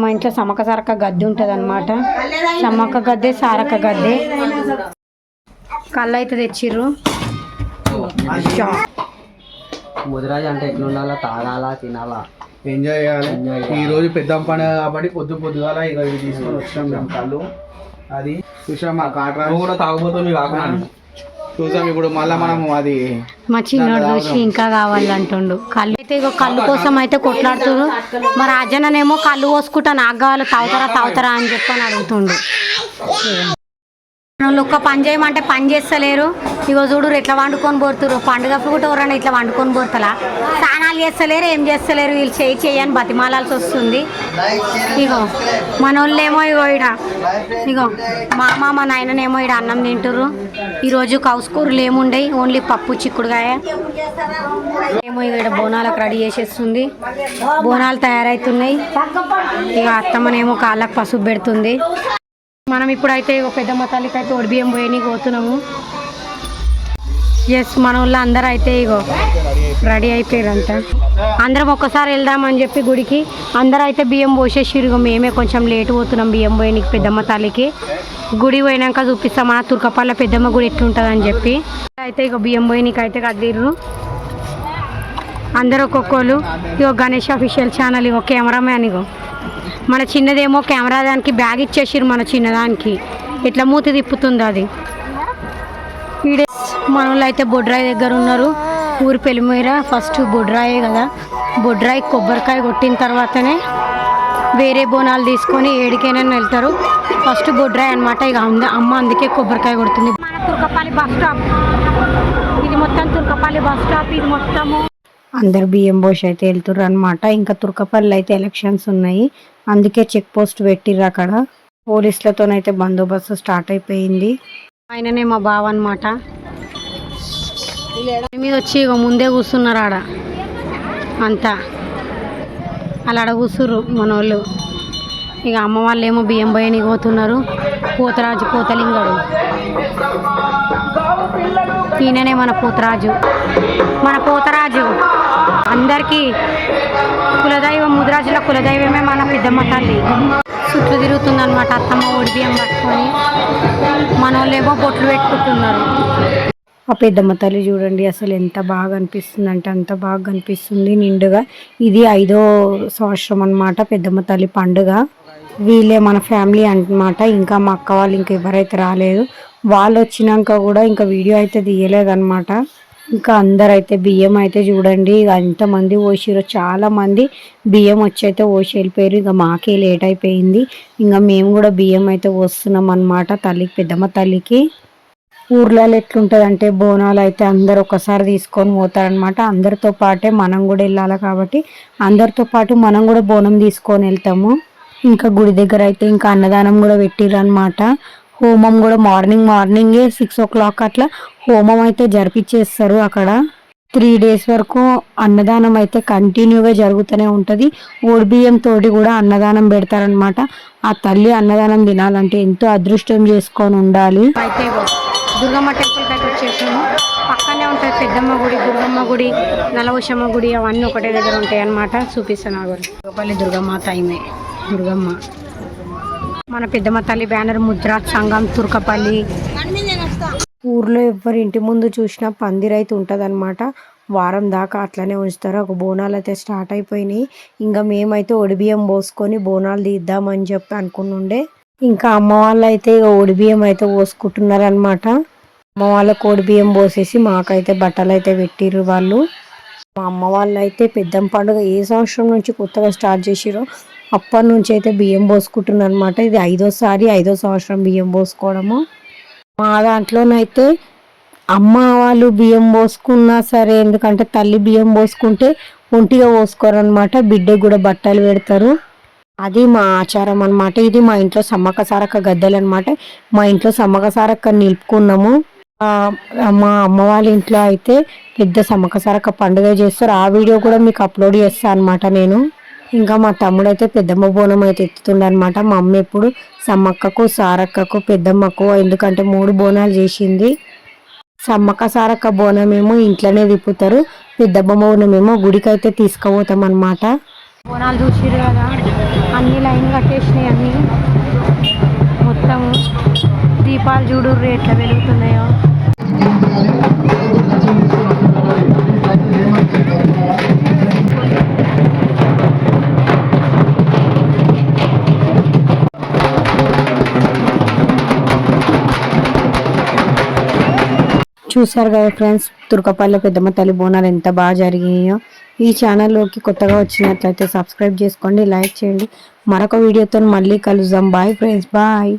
మా ఇంట్లో సమ్మక్క సారక్క గద్దె ఉంటుంది అనమాట సమ్మక్క గద్దె సారక్క గద్దె. కళ్ళు అయితే తెచ్చిర్రు. ముదిరాజు అంటే ఎట్లుండాలా? తాగాలా తినాలా? ఎంజాయ్ చేయాలి. ఈ రోజు పెద్ద పండుగ కాబట్టి పొద్దు పొద్దుగాల ఇక ఇవి తీసుకొని వచ్చినాం మేము. కళ్ళు అది. చూసాం మా కాట్రా కూడా తాగుబోతుంది కాకుండా చూసాం ఇప్పుడు మళ్ళీ మనం అది మా చిన్నోడు చూసి ఇంకా కావాలంటుండు. కళ్ళు అయితే కళ్ళు కోసం అయితే కొట్లాడుతురు మా రాజన్ననేమో కళ్ళు పోసుకుంటా నాకు కావాలి తాగుతారా తాగుతారా అని చెప్పని అడుగుతుండు. ఒక్క పని చేయమంటే పని చేస్తలేరు. ఇగో చూడు ఎట్లా వండుకొని పోతురు పండుగ పూట ఎవరన్నా ఇట్లా వండుకొని పోతలా? స్నానాలు చేస్తలేరు ఏం చేస్తలేరు. వీళ్ళు చేయి చేయని బతిమాలాల్సి వస్తుంది. ఇగో మన వాళ్ళేమో ఇగో ఇడ ఇగో మా అమ్మ మా నాయననేమో ఇడ అన్నం తింటుర్రు. ఈరోజు కౌసుకూరలు ఏముండయి? ఓన్లీ పప్పు చిక్కుడుగాయ ఏమో ఇక బోనాలకు రెడీ చేసేస్తుంది. బోనాలు తయారవుతున్నాయి ఇక అత్తమ్మనేమో కాళ్ళకు పసుపు పెడుతుంది. మనం ఇప్పుడైతే ఒక పెద్దమ్మ తల్లికి అయితే ఒడిబియ్యం పోయని పోతున్నాము. ఎస్ మన వాళ్ళు అందరూ అయితే ఇగో రెడీ అయిపోయారంట. అందరం ఒక్కసారి వెళ్దామని చెప్పి గుడికి అందరూ అయితే బియ్యం పోసేసిరు ఇగో మేమే కొంచెం లేట్ పోతున్నాం బియ్యం పోయనికి పెద్దమ్మ తల్లికి గుడి పోయినాక చూపిస్తాం మన తుర్కపల్ల పెద్దమ్మ గుడి ఎట్లుంటుందని చెప్పి. అయితే ఇక బియ్యం పోయనికి అయితే కదిరు అందరు ఒక్కొక్కరు. ఇగో గణేష్ అఫీషియల్ ఛానల్ ఇగో కెమెరామ్యాన్ ఇగో. మన చిన్నదేమో కెమెరా దానికి బ్యాగ్ ఇచ్చేసిరు మన చిన్నదానికి. ఇట్లా మూతి తిప్పుతుంది అది? ఈడే మన అయితే బొడ్రాయి దగ్గర ఉన్నారు. ఊరి పెళ్ళిమీర ఫస్ట్ బొడ్రాయే కదా. బొడ్రాయి కొబ్బరికాయ కొట్టిన తర్వాతనే వేరే బోనాలు తీసుకొని ఏడికైనా వెళ్తారు. ఫస్ట్ బొడ్రాయి అనమాట ఇక అమ్మ అందుకే కొబ్బరికాయ కొడుతుంది. మన తుర్కపల్లి బస్ స్టాప్. ఇది మొత్తం తుర్కపల్లి బస్ స్టాప్. ఇది మొత్తము అందరు బియ్యం పోసి అయితే వెళ్తుర్రు అనమాట ఇంకా తుర్కపల్లి అయితే ఎలక్షన్స్ ఉన్నాయి. అందుకే చెక్ పోస్ట్ పెట్టిర్రు అక్కడ. పోలీసులతోనైతే బందోబస్తు స్టార్ట్ అయిపోయింది. ఆయననే మా బావ అనమాట మీద వచ్చి ఇక ముందే కూర్చున్నారు ఆడ. అంతా. అలా ఆడ కూర్చుర్రు మన వాళ్ళు ఇక అమ్మ వాళ్ళు ఏమో బియ్యం పోయని పోతున్నారు. పోతరాజు పోతలింగడు. ఈయననే మన పోతరాజు. మన పోతరాజు. అందరికీ కులదైవం ముదిరాజుల కులదైవమే మన పెద్దమ్మ తల్లి. చుట్టూ తిరుగుతుంది అనమాట అత్తమ్మ ఒడిబియ్యం పట్టుకొని. మన వాళ్ళేమో బొట్లు పెట్టుకుంటున్నారు. ఆ పెద్దమ్మ తల్లి చూడండి అసలు ఎంత బాగా అనిపిస్తుంది అంటే అంత బాగా కనిపిస్తుంది నిండుగా. ఇది ఐదో సంవత్సరం అనమాట పెద్దమ్మ తల్లి పండుగ. వీళ్ళే మన ఫ్యామిలీ అనమాట ఇంకా మా అక్క వాళ్ళు ఇంకా ఎవరైతే రాలేదు. వాళ్ళు వచ్చినాక కూడా ఇంకా వీడియో అయితే తీయలేదన్నమాట. ఇంకా అందరైతే బియ్యం అయితే చూడండి ఇక ఎంతమంది పోసిరో చాలా మంది బియ్యం వచ్చి అయితే పోసి వెళ్ళిపోయారు ఇక మాకే లేట్ అయిపోయింది. ఇంకా మేము కూడా బియ్యం అయితే వస్తున్నాం అనమాట తల్లికి పెద్దమ్మ తల్లికి. ఊర్లలో ఎట్లుంటుంది అంటే బోనాలు అయితే అందరు ఒకసారి తీసుకొని పోతారనమాట అందరితో పాటే మనం కూడా వెళ్ళాలి కాబట్టి అందరితో పాటు మనం కూడా బోనం తీసుకొని వెళ్తాము. ఇంకా గుడి దగ్గర అయితే ఇంకా అన్నదానం కూడా పెట్టిర్రు అనమాట హోమం కూడా మార్నింగ్ మార్నింగే సిక్స్ ఓ క్లాక్ అట్లా హోమం అయితే జరిపించేస్తారు అక్కడ. త్రీ డేస్ వరకు అన్నదానం అయితే కంటిన్యూగా జరుగుతూనే ఉంటుంది. బియ్యం తోటి కూడా అన్నదానం పెడతారనమాట ఆ తల్లి అన్నదానం తినాలంటే ఎంతో అదృష్టం చేసుకొని ఉండాలి. అయితే దుర్గమ్మ టెంపుల్కి అయితే వచ్చేసాము పక్కనే ఉంటుంది పెద్దమ్మ గుడి దుర్గమ్మ గుడి నలవశమ్మ గుడి అవన్నీ ఒకటే దగ్గర ఉంటాయి అన్నమాట చూపిస్తాను దుర్గమ్మ తైమే. దుర్గమ్మ. మన పెద్దమ్మ తల్లి బ్యానర్ ముద్రా సంఘం తుర్కపల్లి. ఊర్లో ఎవరి ఇంటి ముందు చూసినా పందిరి అయితే అనమాట వారం దాకా అట్లనే ఉంచుతారు. ఒక బోనాలు అయితే స్టార్ట్ అయిపోయినాయి. ఇంకా మేమైతే ఒడిబియ్యం పోసుకొని బోనాలు తీద్దామని చెప్పి అనుకున్నుండే ఇంకా అమ్మ వాళ్ళు అయితే ఇక ఒడిబియ్యం అయితే పోసుకుంటున్నారు అనమాట అమ్మ వాళ్ళకు ఒడిబియ్యం పోసేసి మాకైతే బట్టలు అయితే పెట్టిర్రు వాళ్ళు. మా అమ్మ వాళ్ళు అయితే పెద్దం పండుగ ఏ సంవత్సరం నుంచి కొత్తగా స్టార్ట్ చేసిరో అప్పటి నుంచి అయితే బియ్యం పోసుకుంటున్నారు అనమాట ఇది ఐదోసారి ఐదో సంవత్సరం బియ్యం పోసుకోవడము. మా దాంట్లోనైతే అమ్మ వాళ్ళు బియ్యం పోసుకున్నా సరే ఎందుకంటే తల్లి బియ్యం పోసుకుంటే ఒంటిగా పోసుకోరనమాట బిడ్డకు కూడా బట్టలు పెడతారు. అది మా ఆచారం అనమాట ఇది మా ఇంట్లో సమ్మక్క సారక్క గద్దెలు అనమాట మా ఇంట్లో సమ్మక సారక్క నిలుపుకున్నాము. మా అమ్మ వాళ్ళ ఇంట్లో అయితే పెద్ద సమ్మక సారక్క పండుగ చేస్తారు. ఆ వీడియో కూడా మీకు అప్లోడ్ చేస్తాను అనమాట నేను. ఇంకా మా తమ్ముడు అయితే పెద్దమ్మ బోనం అయితే ఎత్తుతుండ అనమాట మా అమ్మ ఎప్పుడు సమ్మక్కకు సారక్కకు పెద్దమ్మకు ఎందుకంటే మూడు బోనాలు చేసింది. సమ్మక్క సారక్క బోనం ఏమో ఇంట్లోనే తిప్పుతారు పెద్దమ్మ బోనం ఏమో గుడికి అయితే తీసుకుపోతాం అనమాట బోనాలు చూసిరు కదా అన్ని లైన్ కట్టేసినాయి అన్ని. మొత్తము దీపాలు చూడు ఎట్లా వెలుగుతున్నాయో. చూసారు కదా ఫ్రెండ్స్ తుర్కపల్లి పెద్దమ్మ తల్లి బోనాలు ఎంత బాగా జరిగాయో. ఈ ఛానల్లోకి కొత్తగా వచ్చినట్లయితే సబ్స్క్రైబ్ చేసుకోండి లైక్ చేయండి. మరొక వీడియోతో మళ్ళీ కలుద్దాం. Bye friends bye